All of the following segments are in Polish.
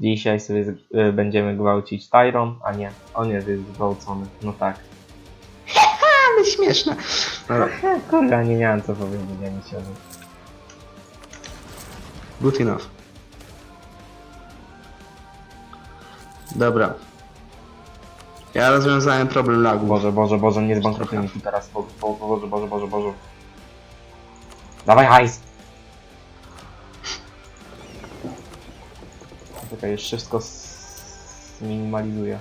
Dzisiaj sobie z- y, będziemy gwałcić Tyron, a nie, on jest zgwałcony. No tak. Ale śmieszne. Dobra, Kurwa, nie miałem co powiedzieć, ja nie siedzę. good enough. Dobra. Ja rozwiązałem problem lagu. Boże, Boże, Boże, nie zbankrutuj mi tu teraz. Bo, bo, Boże, Boże, Boże, Boże. Dawaj hajs! Czekaj, już wszystko zminimalizuję.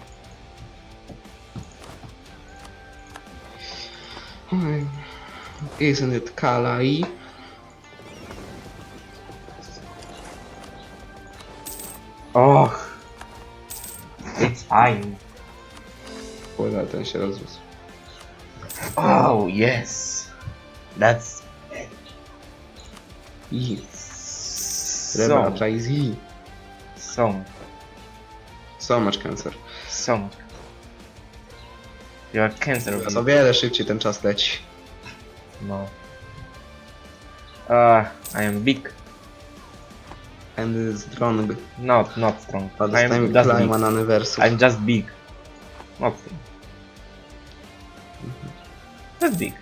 Hmm. Isn't it Kalai? Och! It's fine. Pływa, ten się rozrósł. Oh, yes! That's I. so, try Z. so, So much cancer. so much. You are cancer. Teraz o wiele szybciej ten czas leci. No. Uh, I am big. And strong. Not, not strong. A I am just big. Klima na Neversu. I'm just big. Not strong. Just big.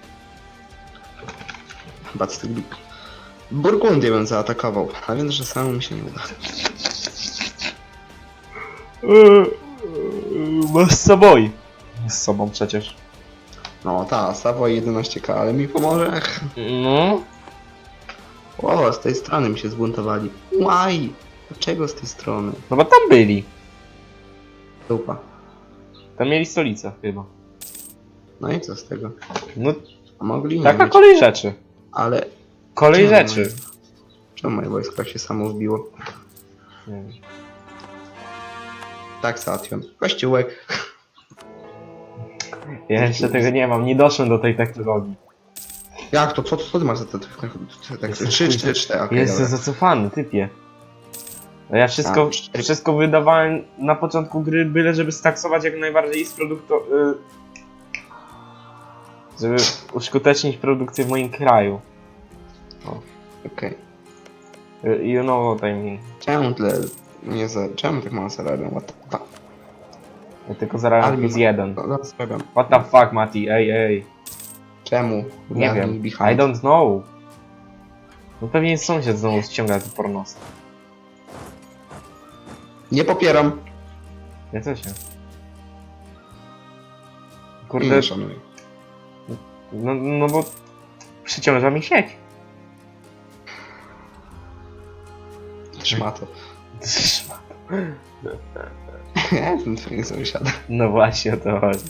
But still big. Burgundię bym zaatakował, a więc, że samemu mi się nie uda. Masz z sobą. Z sobą przecież. No ta, Savoy 11k, ale mi pomoże. No. O, z tej strony mi się zbuntowali. Why? Dlaczego z tej strony? No bo tam byli. Dupa. Tam mieli stolicę chyba. No i co z tego? No A mogli nie taka mieć. kolej rzeczy. Ale Kolej Czemu? rzeczy. czemu moje wojsko się samo wbiło? Nie wiem. Tak, Sation. Kościółek. Ja jeszcze tego nie mam, nie doszłem do tej technologii. Jak to? Co, co ty masz za te... te- Jestem 3, 4, 4, okej, Jestem dobra. zacofany, typie. No ja wszystko, A, cztery. wszystko wydawałem na początku gry, byle żeby staksować jak najbardziej z produktu... Y, żeby uskutecznić produkcję w moim kraju. Okej. Y, You know what I mean. Czemu tyle... Nie za... Czemu tak mało zarabiam? What the fuck? Ja tylko zarabiam Armii plus ma- jeden. No, zarabiam. What the fuck, Mati? Ej, ej. Czemu? Nie wiem. behind. I don't know. No pewnie sąsiad znowu ściąga te pornosy. Nie popieram. Ja też nie. Kurde, nie szanuję. no, no bo przyciąża mi sieć. Szmato. Ja jestem twoim sąsiadem. No właśnie o to chodzi.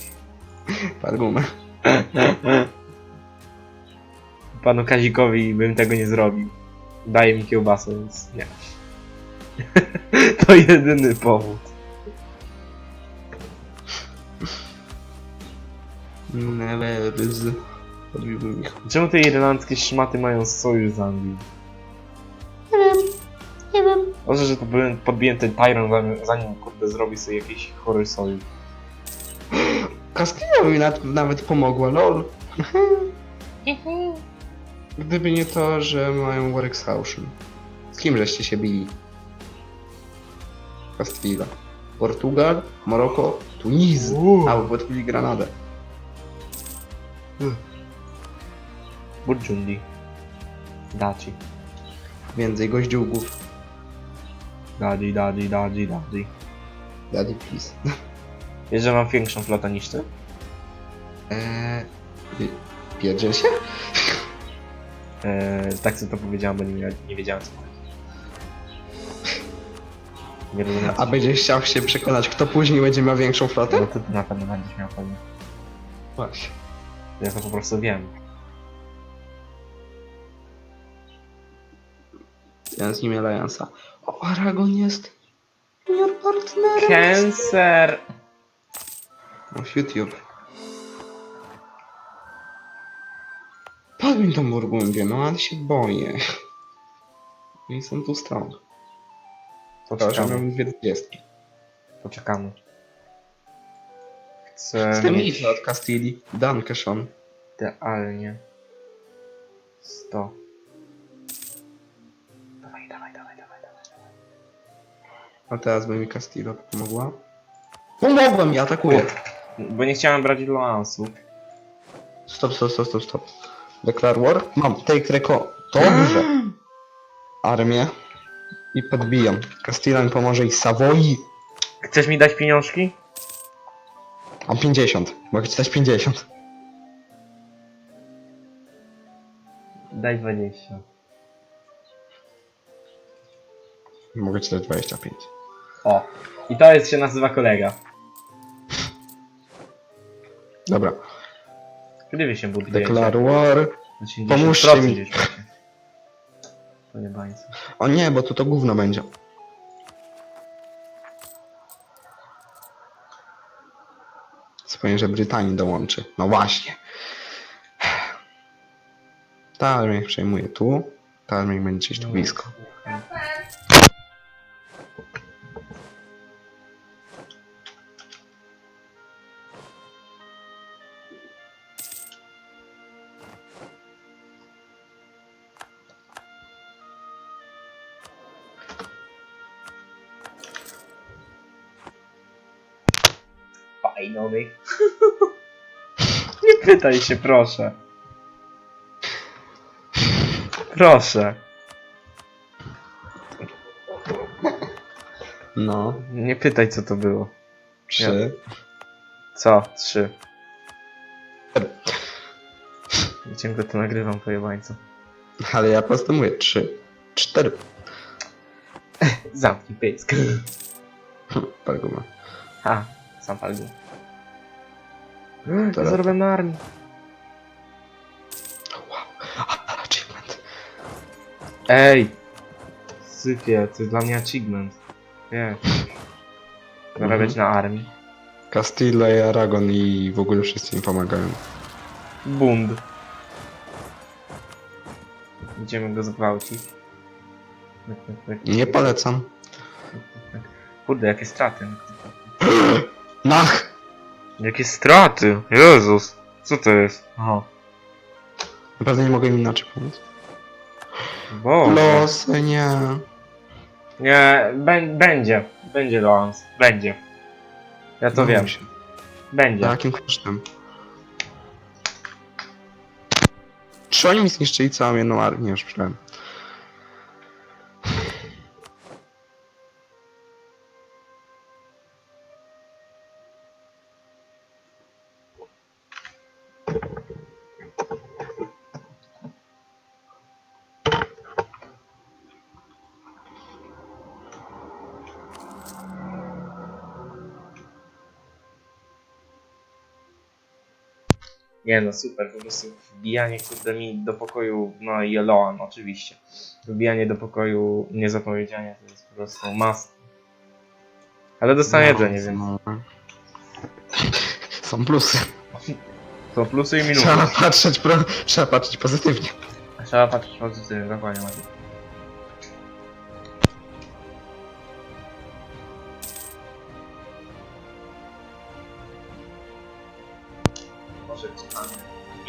Pargumę. Panu Kazikowi bym tego nie zrobił. Daje mi kiełbasę, więc nie. to jedyny powód. Nevers. Podbiłbym ich. Czemu te irlandzkie szmaty mają sojusz z Anglią? Nie wiem. Nie wiem. Może, że to byłem podbiłem ten Tyron zanim, zanim kurde zrobi sobie jakiś chory sojusz. Kaskina mi nawet, nawet pomogła, lol. Gdyby nie to, że mają Warexhausen. Z kim żeście się bili? Castilla. Portugal, Maroko, Tuniz. Uuu. A, bo odbili Granadę. Burjundi. Daci. Więcej goździłków. Daddy, daddy, daddy, daddy. Daddy, please. Wiesz, że mam większą flotę niż ty? Eee... Się? Eee, tak co to powiedziałem, bo nie, nie wiedziałem co powiedzieć. Nie rozumiem. A będziesz chciał się przekonać, kto później będzie miał większą flotę? No ty na pewno będziesz miał pewnie. Właśnie. Ja to po prostu wiem. Ja z nim Alliance'a. O, Aragon jest junior partnerem. Cancer! No, w YouTube. Padł mi tą Burgundię, no ale się boję. Nie jestem tu że Poczekamy. miałem dwie dwudziestki. Poczekamy. Chcę Jestem mieć liczny od Castilli. Danke schon. idealnie 100. A teraz by mi Castillo pomogła. Pomogłem, ja atakuję. Bo nie chciałem brać Loansu. Stop, stop, stop, stop, stop. Declare war. Mam, take reco. Dobrze. Armię. I podbijam. Castilla mi pomoże i Savoi. Chcesz mi dać pieniążki? Mam 50. Mogę ci dać 50. Daj 20. Mogę ci dać 25. O. I to jest się nazywa kolega. Dobra. Kiedy wy się budujecie? Declare war. Na 70% Pomóżcie mi. gdzieś macie. To nie bańce. O nie, bo tu to gówno będzie. Wspomnę, że Brytanii dołączy. No właśnie. Ta armia przejmuje tu. Ta armia będzie gdzieś tu blisko. Fajnowy. nie pytaj się, proszę. Proszę. No. Nie pytaj, co to było. Trzy. Co? Trzy. Ciągle to nagrywam, pojebańcu. Ale ja po prostu mówię trzy. Cztery. Zamknij pysk. Parguma. Ha, sam palgu. Teraz- Ja zarobiłem na armii. Wow. A, achievement. Ej! Sypie, to jest dla mnie achievement. Nie. Zarabiać na armii. Castilla i Aragon i w ogóle wszyscy mi pomagają. Bund. Idziemy go zgwałcić. Nie polecam. Kurde, jakie straty. Nach! Jakie straty? Jezus! Co to jest? Aha. Naprawdę nie mogę im inaczej pomóc. Bo. Losy, nie. Nie, bę- będzie. Będzie Loans. Będzie. Ja to No wiem. Będzie. Jakim kosztem? Czy oni mi zniszczyli całą jedną armię? Już myślałem. Nie no, super, po prostu wbijanie kurde mi do pokoju, no i Eloan oczywiście. Wbijanie do pokoju niezapowiedzianie to jest po prostu must. Ale dostanę jedzenie, więc no. Są plusy. to plusy i minusy. Trzeba patrzeć, pro... Trzeba patrzeć pozytywnie. Trzeba patrzeć pozytywnie, dokładnie Maciej.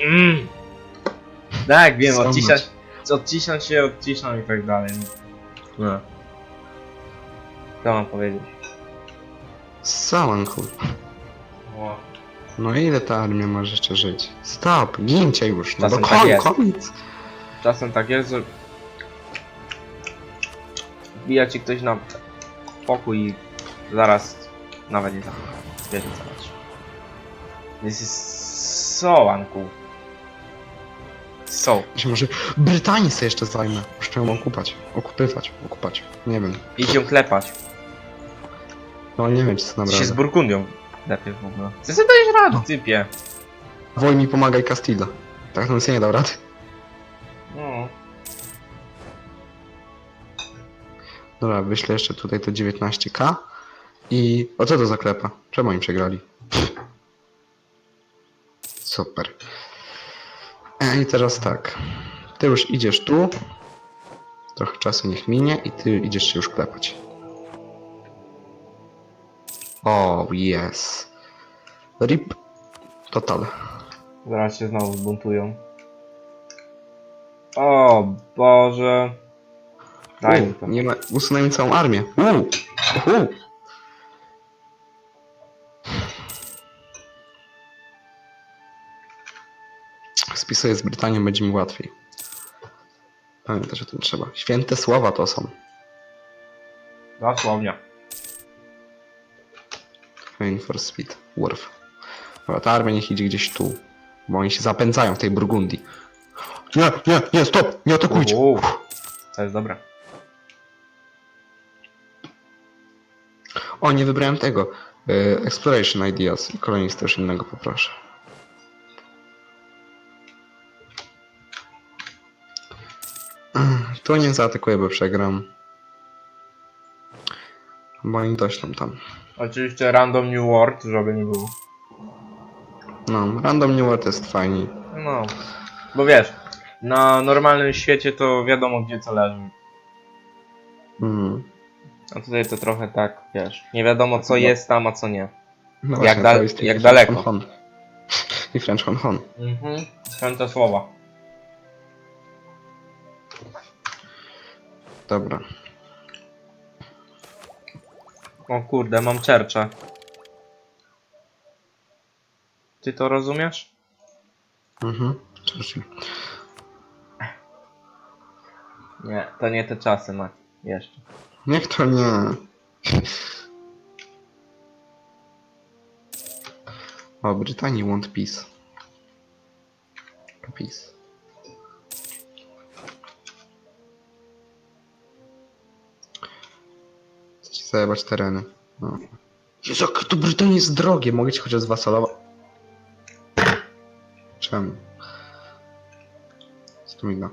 Mm. Tak, wiem, odciskać, odciskam się, odciskam i tak dalej. No. Co mam powiedzieć? Samanku. O. No ile ta armia może jeszcze żyć? Stop, gincie już. No Czasem do tak koń, jest. koniec. Czasem tak jest, że wbija ci ktoś na pokój i zaraz nawet nie zapomina. Wiecie co znaczy. This is so uncool. So. Się może Brytanii sobie jeszcze zajmę. Muszę ją okupać. Okupywać. Okupać. Nie wiem. Idź ją klepać. No nie wiem czy to się z naprawdę. Burgundią lepiej w ogóle. Ty sobie dajesz radę, typie. Woj mi pomagaj Castilla. Tak on sobie nie dał rady. No. Dobra, wyślę jeszcze tutaj te 19k. I... O co to za klepa? Czemu oni przegrali? Super. E, I teraz tak. Ty już idziesz tu. Trochę czasu niech minie i ty idziesz się już klepać. O, yes. Rip. Total. Zaraz się znowu zbuntują. O Boże. Daj mi U, to. nie ma... Usunęli całą armię. U. Spisuję z Brytanią, będzie mi łatwiej. Pamiętaj, że tym trzeba. Święte słowa to są. Dosłownie. Main for speed. Worf. Dobra, ta armia niech idzie gdzieś tu. Bo oni się zapędzają w tej Burgundii. Nie, nie, nie, stop! Nie atakujcie! Uuu, to jest dobre. O, nie wybrałem tego. Y, Exploration Ideas. I kolejny też innego poproszę. Tu nie zaatakuję, bo przegram. Bo oni doślą tam. Oczywiście random new world, żeby nie było. No, Random New World jest fajnie. No, bo wiesz, na normalnym świecie to wiadomo gdzie co leży. Mm. A tutaj to trochę tak, wiesz, nie wiadomo co No. jest tam, a co nie. No Jak dal- to jest jak i daleko. French Hon Hon. I French Hon Hon. Mhm, święte słowa. Dobra. O kurde, mam czercze. Ty to rozumiesz? Mhm. Churchill. Nie, to nie te czasy, Mac. Jeszcze. Niech to nie. O, Brytanii want peace. Peace. Zajebać tereny. No. Jezu, jak to Brytania jest drogie. Mogę ci chociaż zwasalować. Czemu? Co da?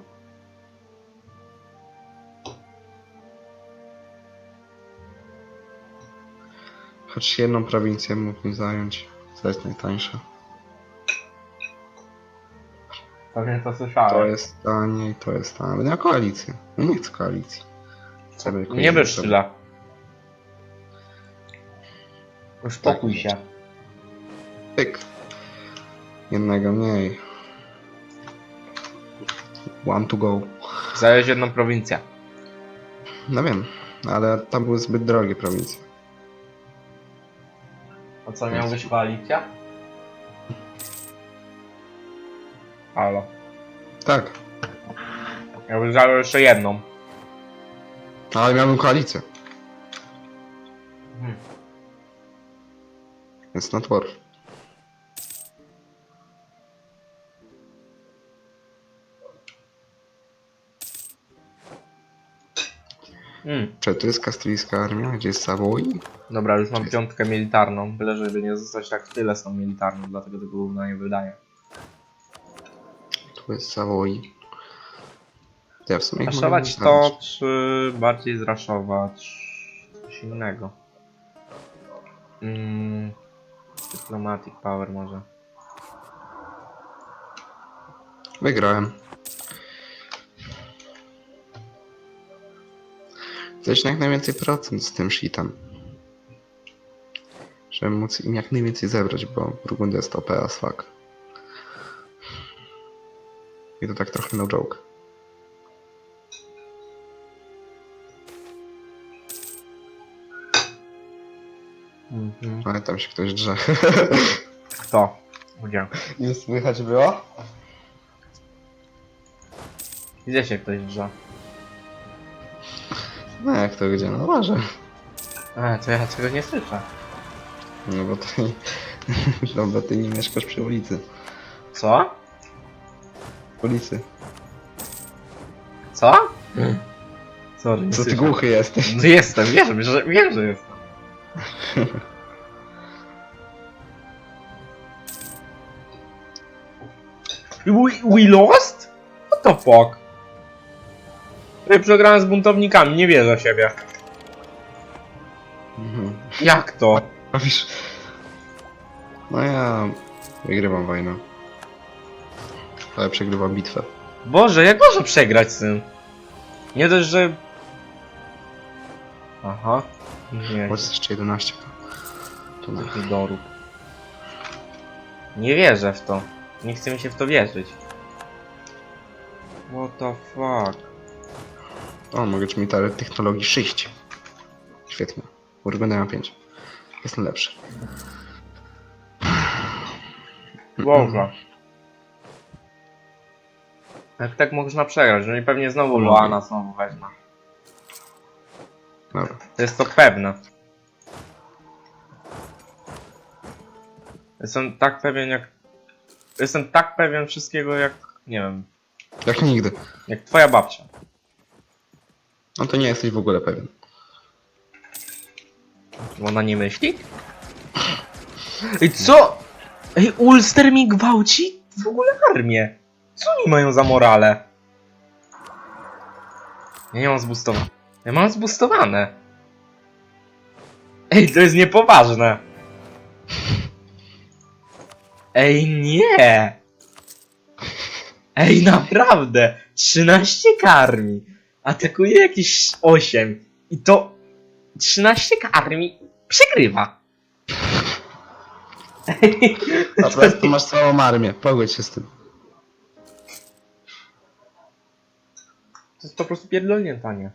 Choć jedną prowincję mógł mi zająć. Co jest najtańsze? Pewnie to To słyszałem. jest tanie i to jest tanie. Ale nie ma koalicji. Nie chcę koalicji. Tylko Nie jedną bez Uspokój się. Pyk. Jednego mniej. One to go. Zająć jedną prowincję. No wiem, ale tam były zbyt drogie prowincje. A co, miał być koalicja? Halo. Tak, Ja bym zajął jeszcze jedną. ale miałbym koalicję. Więc not worth. Hmm. Czy to jest kastylijska armia? Gdzie jest Savoy? Dobra, już mam piątkę militarną, byle żeby nie zostać tak w tyle z tą militarną, dlatego tego gówna nie wydaje. Tu jest Savoy. Ja w sumie ich mogę Raszować wystawić. to, czy bardziej zraszować coś innego? Mm, diplomatic power może. Wygrałem. Chcesz jak najwięcej procent z tym shitem. Żeby móc im jak najwięcej zebrać, bo Burgundia jest OP as fuck. I to tak trochę no joke. Mhm. Ale tam się ktoś drze. Kto? Gdzie? Nie słychać było? Gdzie się ktoś drze? No jak to gdzie? No może. A, to ja tego nie słyszę. No bo ty... No bo ty nie mieszkasz przy ulicy. Co? Ulicy. Co? Sorry, nie Co ty słyszę. głuchy jesteś? No jestem, wiem, że, wiem, że jestem. We, we lost? What the fuck? Ja przegrałem z buntownikami, nie wierzę w siebie. Mhm. Jak to? Robisz... No ja... Wygrywam wojnę. Ale przegrywam bitwę. Boże, jak można przegrać z tym? Nie dość, że... Aha. Nie, Chodź jeszcze 11. To na... dorób. Nie wierzę w to. Nie chce mi się w to wierzyć. What the fuck? O, mogę ci military technologii 6. Świetnie. Już będę miał 5. Jestem lepszy. Boże. Jak tak można przegrać? No i pewnie znowu Lubię. Loana znowu wezmę. Dobra. To jest to pewne. Jestem tak pewien jak... Jestem tak pewien wszystkiego jak... Nie wiem. Jak nigdy. Jak twoja babcia. No to nie jesteś w ogóle pewien. Ona nie myśli? Ej, co? Ej, Ulster mi gwałci w ogóle armię. Co oni mają za morale? Ja nie mam zbustowane. Ja mam zbustowane. Ej, to jest niepoważne. Ej, nie. Ej, naprawdę. 13 karmi. Atakuje jakieś 8. I to 13 karmi przegrywa. A po prostu masz całą armię. Pogódź się z tym. To jest po prostu pierdolnięta, nie?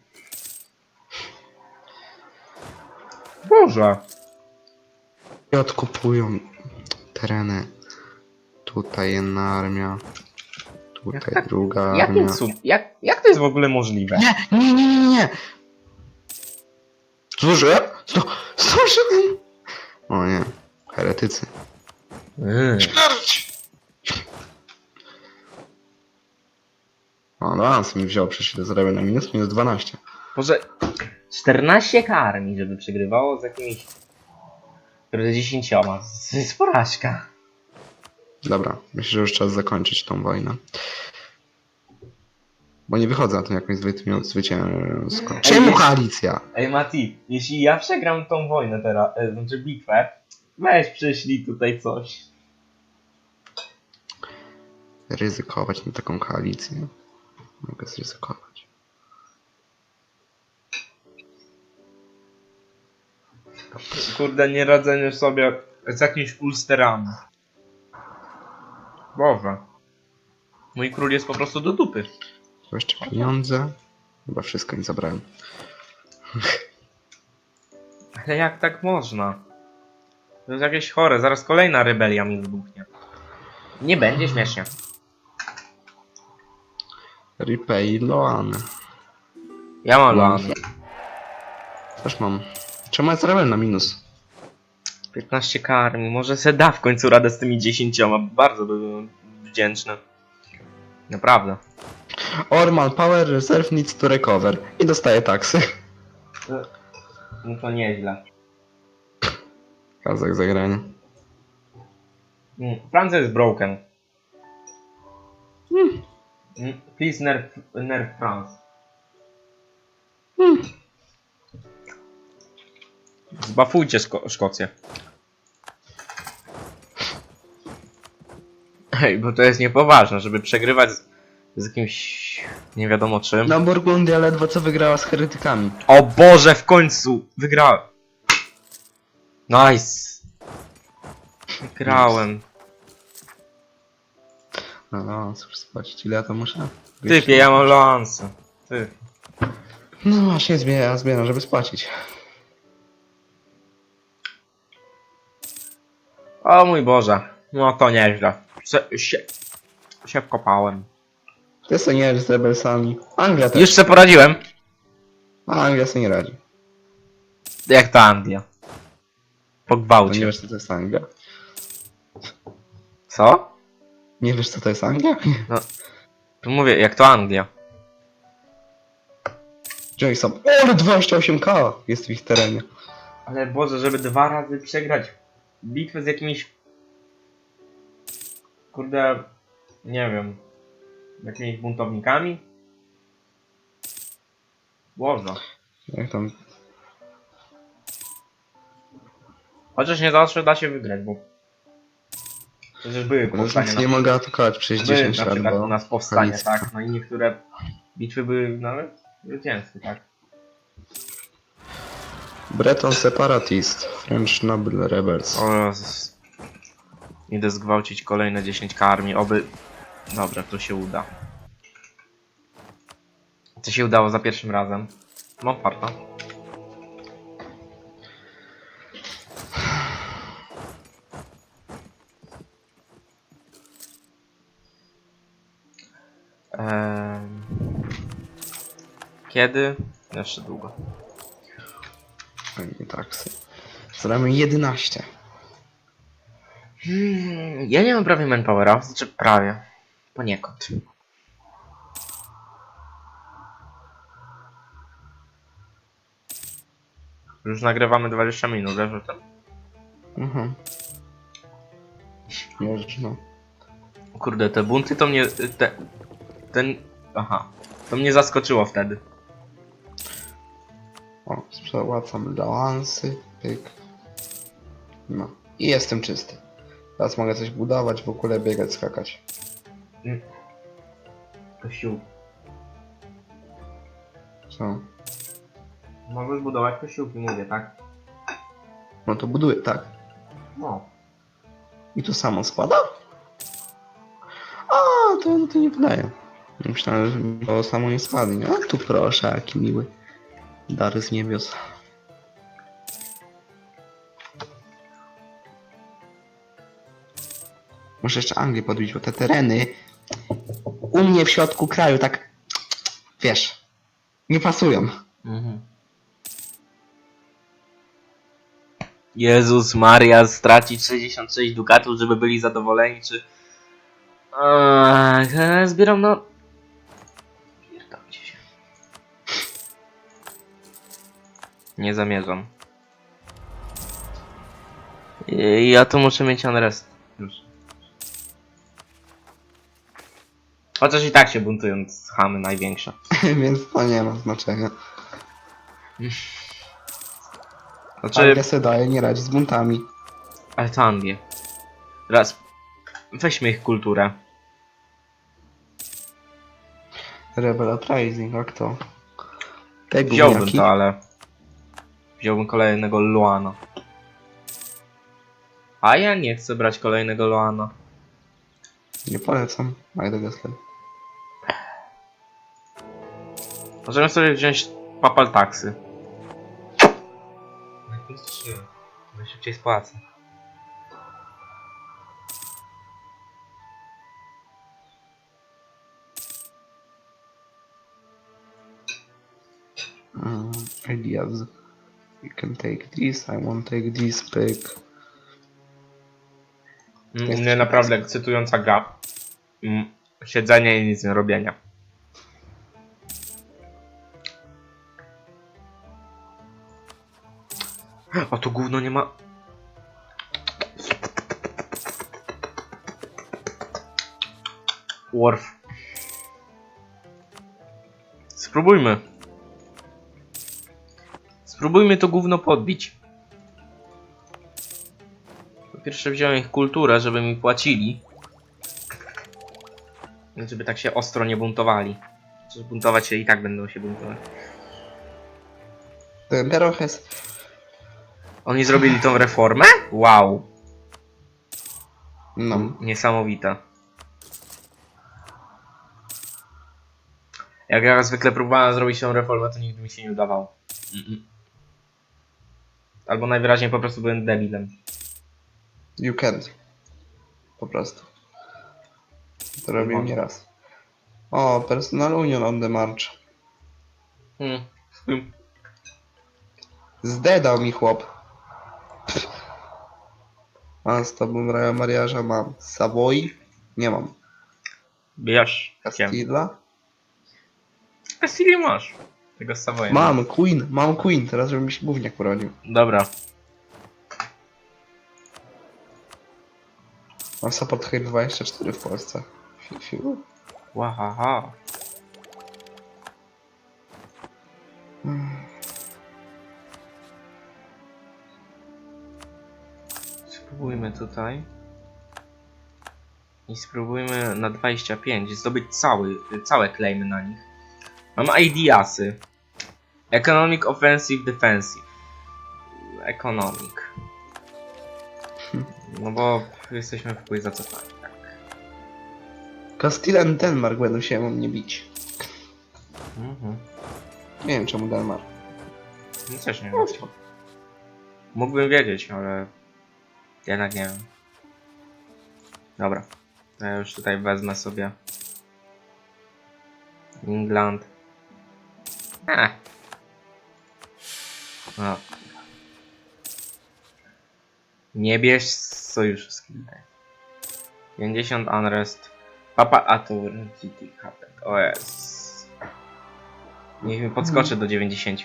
Boże. I odkupują tereny. Tutaj jedna armia. Tutaj Jak tak- druga Jakim armia. cud? Jak, jak to jest w ogóle możliwe? Nie, nie, nie, nie, nie. Zużyłem? Sto, zużyłem. O nie. Heretycy. Mm. Śmierć! O, no Ans mi wziął, przecież ile zarabia na minus? Minus 12. Boże, 14 karmi, żeby przegrywało z jakimiś... Które 10. To jest porażka. Dobra, myślę, że już czas zakończyć tą wojnę. Bo nie wychodzę na tym jakąś zwycię-. Czemu koalicja? Ej Mati, jeśli ja przegram tą wojnę teraz, e, znaczy bitwę, weź przyszli tutaj coś. Ryzykować na taką koalicję. Mogę zryzykować. Kurde, nie radzenie sobie z jakimiś ulsterami. Boże. Mój król jest po prostu do dupy. To jeszcze pieniądze. Chyba wszystko im zabrałem. Ale jak tak można? To jest jakieś chore, zaraz kolejna rebelia mi wybuchnie. Nie będzie śmiesznie. Repay Loan. Ja mam. Loan. Też mam. Czemu jest rebel na minus? 15 karmi, może se da w końcu radę z tymi 10, bardzo byłem wdzięczny. Naprawdę. Ormal Power Reserve needs to recover. I dostaje taksy. No to nieźle. Kazak zagrania. Mm, Francja jest broken. Mm, Please nerf, nerf France. Zbafujcie Szko Szkocję. Ej, bo to jest niepoważne, żeby przegrywać z, z jakimś nie wiadomo czym. No Burgundia ledwo co wygrała z heretykami. O Boże, w końcu! Wygrałem! Nice! Wygrałem. No, no, cóż, spłacić ile ja to muszę? Typie, ja mam lansę. Ty. No właśnie, zbieram, zbieram, żeby spłacić. O mój Boże. No to nieźle. Se, się, się wkopałem. Ty sobie nie radzi z rebelsami. Anglia też. Już se poradziłem. A Anglia sobie nie radzi. Jak to Anglia. Po To nie gwałcie. wiesz co to jest Anglia? Co? Nie wiesz co to jest Anglia? Tu mówię, jak to Anglia. Są? O, ale 28k jest w ich terenie. Ale Boże, żeby dwa razy przegrać bitwę z jakimiś... Kurde... Nie wiem. Jakimiś buntownikami? Boże. Jak tam... Chociaż nie zawsze da się wygrać, bo... Przecież były Już powstania nic na, nie mogę atakować przez były 10 na lat, bo... u nas powstanie, tak? No i niektóre bitwy były nawet zwycięskie, tak? Breton Separatist, French Noble Rebels. O, Idę zgwałcić kolejne 10 karmi, oby... Dobra, to się uda. To się udało za pierwszym razem. No, Mam farta. Ehm... Kiedy? Jeszcze długo. Nie tak. Zrobimy 11. Hmm, ja nie mam prawie manpowera, znaczy prawie. Poniekąd. Już nagrywamy 20 minut, wiesz o tym? Mhm. Już, no. Kurde, te bunty to mnie... Te, ten... Aha. To mnie zaskoczyło wtedy. O, spłacam balansy, pyk. No. I jestem czysty. Teraz mogę coś budować, w ogóle biegać, skakać. Kościół. Co? Możesz budować kościółki, mówię, tak? No to buduję, tak. No. I to samo składa? A, to, to nie wydaje. Myślałem, że to samo nie spadnie. A tu proszę, jaki miły. Dar z niebios. Muszę jeszcze Anglię podbić, bo te tereny u mnie w środku kraju tak, wiesz, nie pasują. Mhm. Jezus Maria, stracić 66 dukatów, żeby byli zadowoleni, czy... Ach, e, zbieram na... Nie zamierzam. Ja tu muszę mieć unrest. Już. Chociaż i tak się buntują chamy największe. Więc to nie ma znaczenia. Znaczy... Anglia se daje nie radzi z buntami. Ale to Anglię. Raz. Weźmy ich kulturę. Rebel Uprising, a kto? Te Wziąłbym gówniaki. to, ale... Wziąłbym kolejnego Luana. A ja nie chcę brać kolejnego Luana. Nie polecam. Majdę Gessler. Możemy sobie wziąć papal taksy. Najszybciej spłacę. Mm, ideas. You can take this, I won't take this pick. Mm, Nie naprawdę ekscytująca gra. Mm, Siedzenie i nic nie robienia. A to gówno nie ma... Worf. Spróbujmy. Spróbujmy to gówno podbić. Po pierwsze wziąłem ich kulturę, żeby mi płacili. Żeby tak się ostro nie buntowali. Czy buntować się i tak będą się buntować. Emperor has... Oni zrobili tą reformę? Wow. No. Niesamowite. Jak ja zwykle próbowałem zrobić tą reformę, to nigdy mi się nie udawało. Mm-mm. Albo najwyraźniej po prostu byłem debilem. You can't. Po prostu. To robiłem nieraz. O, Personal Union on the march. Hmm. Hmm. Zdedał mi chłop. A z tobą Raja Mariaża mam. Savoy? Nie mam. Wiem. Castilla? Castilię masz. Tego z Savoyem. Mam Queen, mam Queen. Teraz żeby mi się gówniak urodził. Dobra. Mam support Hate 24 w Polsce. Fiu, fiu. Łahaha. Spróbujmy tutaj. I spróbujmy na 25 zdobyć cały, całe claimy na nich. Mam ideasy. Economic Offensive Defensive. Economic. No bo jesteśmy w chuj zacofani. Tak. Castilla and Denmark będą się o mnie bić. Mhm. Nie wiem czemu Denmark. No też nie wiem. Mógłbym wiedzieć, ale jednak nie wiem. Dobra. Ja już tutaj wezmę sobie England. Eh. O. Nie bierz sojuszu z Kildare. 50 Unrest. Papa Atur GT Capet. OS. Niech mi podskoczy do 90.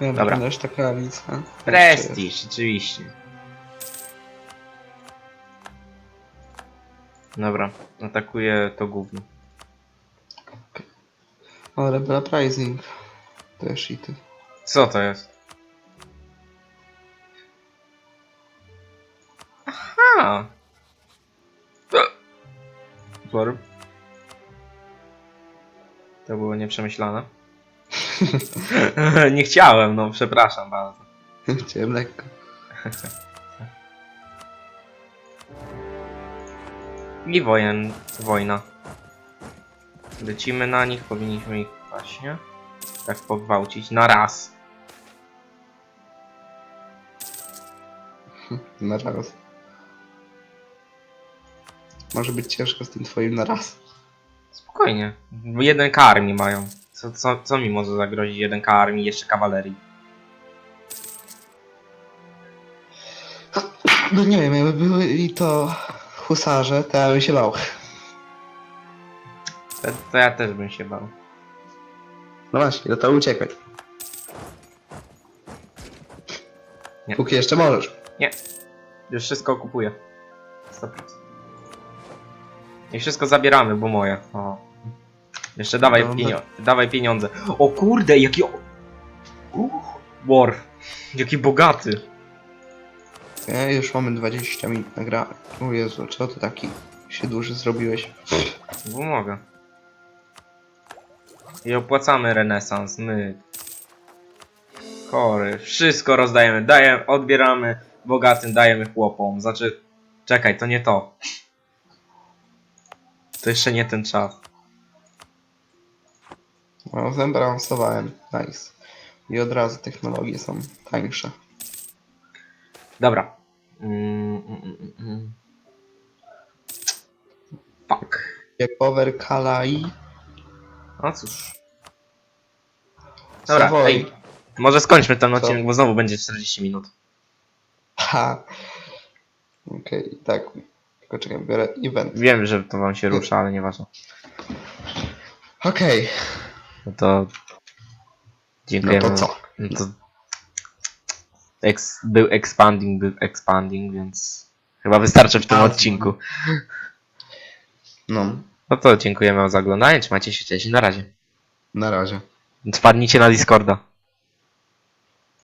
Dobra, Dobra. reszta koalicja. Prestiż, oczywiście. Dobra, atakuję to gówno. O, Rebel Uprising. Też i ty. Co to jest? Aha! Sorry. To było nieprzemyślane. Nie chciałem, no przepraszam bardzo. Chciałem lekko. I wojen, wojna. Lecimy na nich, powinniśmy ich właśnie tak pogwałcić na raz. Na raz. Może być ciężko z tym twoim na raz. Spokojnie. Bo jeden K armii mają. Co, co, co mi może zagrozić jeden K armii jeszcze kawalerii? No nie wiem, jakby były i to husarze, to ja bym się bał. To, to ja też bym się bał. No właśnie, do to uciekać. Nie. Póki jeszcze możesz. Już wszystko kupuję. 100%. I wszystko zabieramy, bo moje. O. Jeszcze dawaj, Dobra. pienio dawaj pieniądze. O kurde, jaki... o- Uch, Worf. Jaki bogaty. Ja już mamy 20 minut nagrane. O Jezu, co ty taki się duży zrobiłeś? Bo mogę. I opłacamy renesans, my. Chory. Wszystko rozdajemy. Dajemy, odbieramy bogatym, dajemy chłopom. Znaczy, czekaj, to nie to. To jeszcze nie ten czas. No, zembalansowałem. Nice. I od razu technologie są tańsze. Dobra. Mm, mm, mm, mm. Fuck. Jak Over Kalai. No cóż. Dobra, Savoy. ej. Może skończmy ten odcinek, bo znowu będzie 40 minut. Ha. Okej, tak. Tylko czekaj, biorę event. Wiem, że to wam się rusza, ale nieważne. Okej, No to... no Dziękujemy. to co? No to... Ex, był expanding, był expanding, więc... Chyba wystarczy w tym odcinku. No, No to dziękujemy za oglądanie, trzymajcie się, cześć, na razie. na razie. Wpadnijcie na Discorda.